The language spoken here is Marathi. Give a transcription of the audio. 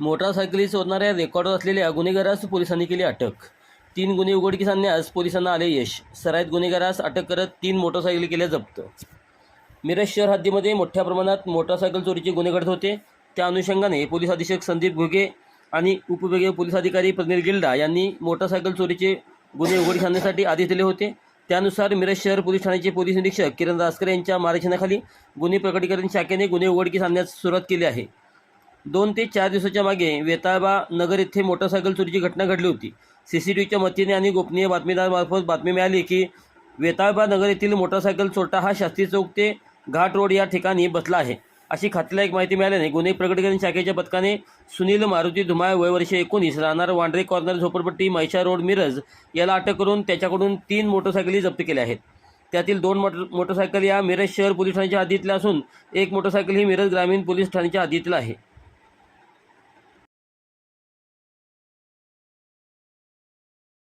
मोटारसायकली सोडणाऱ्या रेकॉर्ड असलेल्या गुन्हेगारास पोलिसांनी केली अटक. तीन गुन्हे उघडकीस आणण्यास पोलिसांना आले यश. सरायत गुन्हेगारास अटक करत तीन मोटरसायकली केल्या जप्त. मिरज शहर हद्दीमध्ये मोठ्या प्रमाणात मोटारसायकल चोरीचे गुन्हे घडत होते. त्या अनुषंगाने पोलीस अधीक्षक संदीप घुगे आणि उपविभागीय पोलीस अधिकारी प्रनिल गिल्डा यांनी मोटारसायकल चोरीचे गुन्हे उघडकीस आणण्यासाठी आदेश दिले होते. त्यानुसार मिरज शहर पोलीस ठाण्याचे पोलीस निरीक्षक किरण रासकर यांच्या मार्गदर्शनाखाली गुन्हे प्रकटीकरण शाखेने गुन्हे उघडकीस आणण्यास सुरुवात केली आहे. दोन ते चार दिवसाच्या मागे वेताळबा नगर येथे मोटरसायकल चोरीची घटना घडली होती. सी सी टी व्हीच्या मदतीने आणि गोपनीय बातमीदारामार्फत बातमी मिळाली की वेताळबा नगर येथील मोटरसायकल चोरटा हा शास्त्री चौक ते घाट रोड या ठिकाणी बसला आहे. अशी खात्रीला एक माहिती मिळाल्याने गुन्हे प्रकटीकरण शाखेच्या पथकाने सुनील मारुती धुमाळ वय वर्ष एकोणीस राहणार वांड्रे कॉर्नर झोपडपट्टी मैशा रोड मिरज याला अटक करून त्याच्याकडून तीन मोटरसायकली जप्त केल्या आहेत. त्यातील दोन मोटर मोटरसायकल या मिरज शहर पोलीस ठाण्याच्या हद्दीतल्या असून एक मोटरसायकल ही मिरज ग्रामीण पोलीस ठाण्याच्या हद्दीतला आहे.